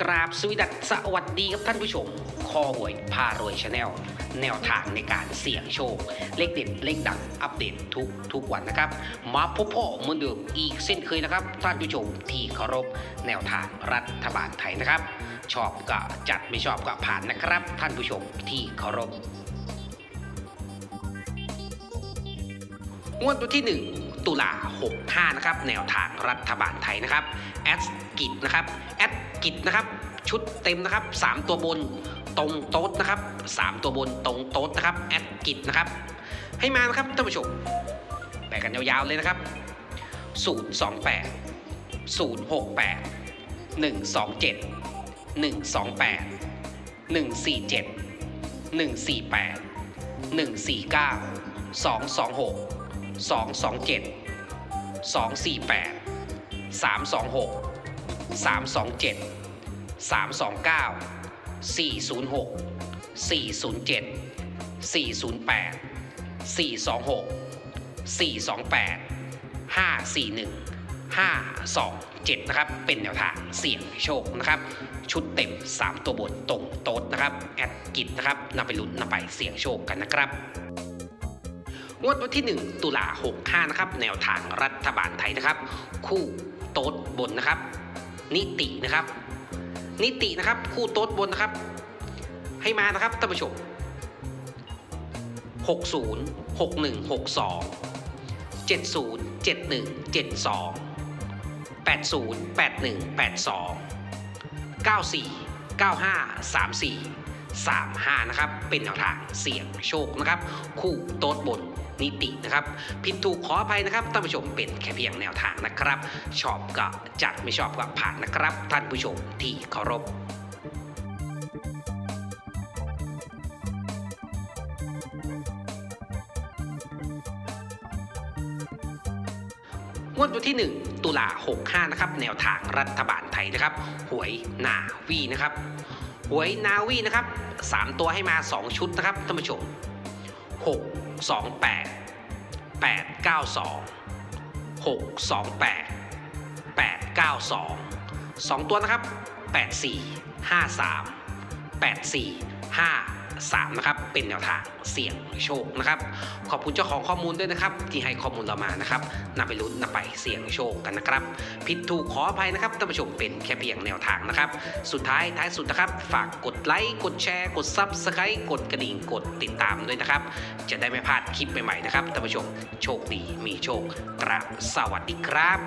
กราบสวีดัสสวัสดีครับท่านผู้ชม คอหวยพารวยชาแนลแนวทางในการเสี่ยงโชค เลขเด็ดเลขดังอัปเดตทุกทุกวันนะครับ มาพบพ่อเหมือนเดิมอีกเส้นเคยนะครับ ท่านผู้ชมที่เคารพแนวทางรัฐบาลไทยนะครับ ชอบก็จัดไม่ชอบก็ผ่านนะครับ ท่านผู้ชมที่เคารพงวดวันที่ 1 ตุลา65นะครับแนวทางรัฐบาลไทยนะครับแอดกิจนะครับแอดกิจนะครับชุดเต็มนะครับ 3 ตัวบนตรงโต๊ดนะครับ 3 ตัวบนตรงโต๊ดนะครับแอดกิจนะครับให้มานะครับท่านผู้ชมไปกันยาวๆเลยนะครับ 028 068 127 128 147 148 149 226 227 248 326 327 329 406 407 408 426 428 541 527 นะครับ เป็นแนวทางเสี่ยงโชคนะครับ ชุดเต็ม 3 ตัวบนตรงโต๊ดนะครับ แอดกิจนะครับนำไปลุ้นนำไปเสี่ยงโชคกันนะครับ งวดวันที่ 1 ตุลา65นะครับแนวทางรัฐบาลไทยนะครับ คู่โต๊ดบนนะครับ นิตินะครับ นิตินะครับ คู่โต๊ดบนนะครับ ให้มานะครับท่านผู้ชม60 61 62 70 71 72 80 81 82 94 95 34 35นะครับเป็นแนวทางเสี่ยงโชคนะครับคู่โต๊ดบนนิตินะครับผิดถูกขออภัยนะครับท่านผู้ชมเป็นแค่เพียงแนวทางนะครับ ชอบก็จัดไม่ชอบก็ผ่านนะครับ ท่านผู้ชมที่เคารพงวดวันที่ 1 ตุลา65นะครับแนวทางรัฐบาลไทยนะครับ หวยหนาวีนะครับ หวยนาวีนะครับ 3 ตัวให้มา 2 ชุดนะครับท่านผู้ชม 6 2 8 8 9 2 6 2 8 8 9 2 2 ตัวนะครับ 8 4 5 3 8 4 5 3นะครับเป็นแนวทางเสี่ยงโชคนะครับขอบคุณเจ้าของข้อมูลด้วยนะครับ ที่ให้ข้อมูลเรามานะครับนำไปลุ้นนำไปเสี่ยงโชคกันนะครับ ผิดถูกขออภัยนะครับท่านผู้ชมเป็นแค่เพียงแนวทางนะครับ สุดท้ายท้ายสุดนะครับ ฝากกดไลค์กดแชร์ กดซับสไครต์กดกระดิ่งกดติดตามด้วยนะครับ จะได้ไม่พลาดคลิปใหม่ๆนะครับท่านผู้ชมโชคดีมีโชคกราบสวัสดีครับ